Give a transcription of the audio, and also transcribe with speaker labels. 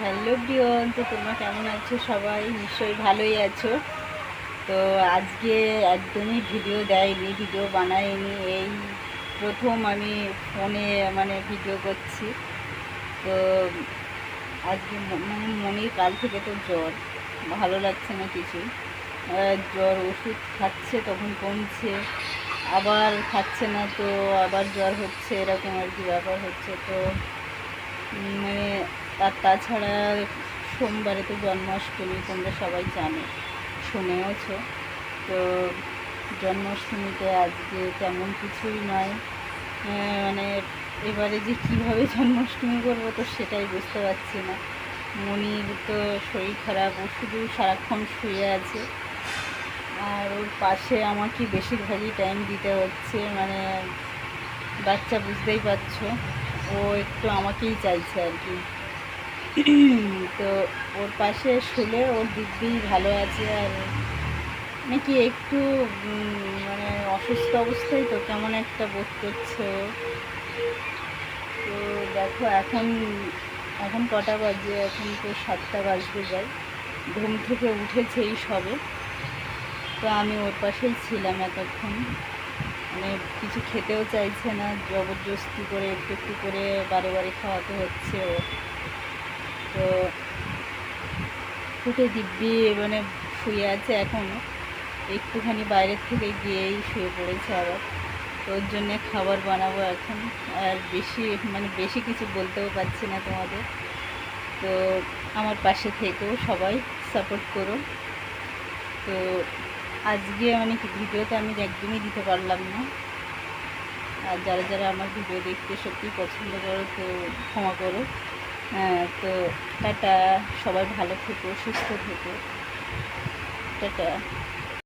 Speaker 1: Hello Dion তো তোমরা কেমন আছো? সবাই নিশ্চয়ই ভালোই আছো। তো আজকে একদমই ভিডিও দেয়নি, ভিডিও বানাইনি। এই প্রথম আমি ফোনে মানে ভিডিও করছি। তো আজকে মানে মনির কাল থেকে তো জ্বর। ভালো লাগছে না কিছু। জ্বর ওষুধ খাচ্ছে, তখন কমছে। আবার খাচ্ছে না, তো আবার জ্বর হচ্ছে, এরকম আর কি ব্যাপার হচ্ছে। তো মানে আর তাছাড়া সোমবারে তো জন্মাষ্টমী, তোমরা সবাই জানো, শুনেওছো। তো জন্মাষ্টমীতে আজকে তেমন কিছুই নয়। মানে এবারে যে কীভাবে জন্মাষ্টমী করব তো সেটাই বুঝতে পারছি না। মনির তো শরীর খারাপ শুধু সারাক্ষণ শুয়ে আছে। আর ওর পাশে আমাকে বেশিরভাগই টাইম দিতে হচ্ছে মানে বাচ্চা বুঝতেই পারছ। ও একটু আমাকেই চাইছে আর কি। তো ওর পাশে শুলে ওর দিব্যি ভালো আছে আর নাকি একটু মানে অসুস্থ অবস্থায় তো কেমন একটা বোধ করছে তো দেখো, এখন এখন কটা বাজে, এখন তো সাতটা বাজতে যায়। ঘুম থেকে উঠেছে এই সবে। তো আমি ওর পাশেই ছিলাম এতক্ষণ। মানে কিছু খেতেও চাইছে না, জবরদস্তি করে একটু একটু করে বারে বারে খাওয়াতে হচ্ছে। ও তো ফুটে দিব্যি মানে শুয়ে আছে এখনও একটুখানি বাইরের থেকে গিয়েই শুয়ে পড়েছে আবার। তো ওর জন্যে খাবার বানাবো এখন। আর বেশি মানে বেশি কিছু বলতেও পারছি না তোমাদের। তো আমার পাশে থেকেও সবাই সাপোর্ট করো। তো আজকে মানে কি ভিডিওতে আমি একদমই দিতে পারলাম না। আর যারা যারা আমার ভিডিও দেখতে সত্যিই পছন্দ করো তো ক্ষমা করো। হ্যাঁ, তো টাটা সবাই ভালো থেকো সুস্থ থেকো। টাটা।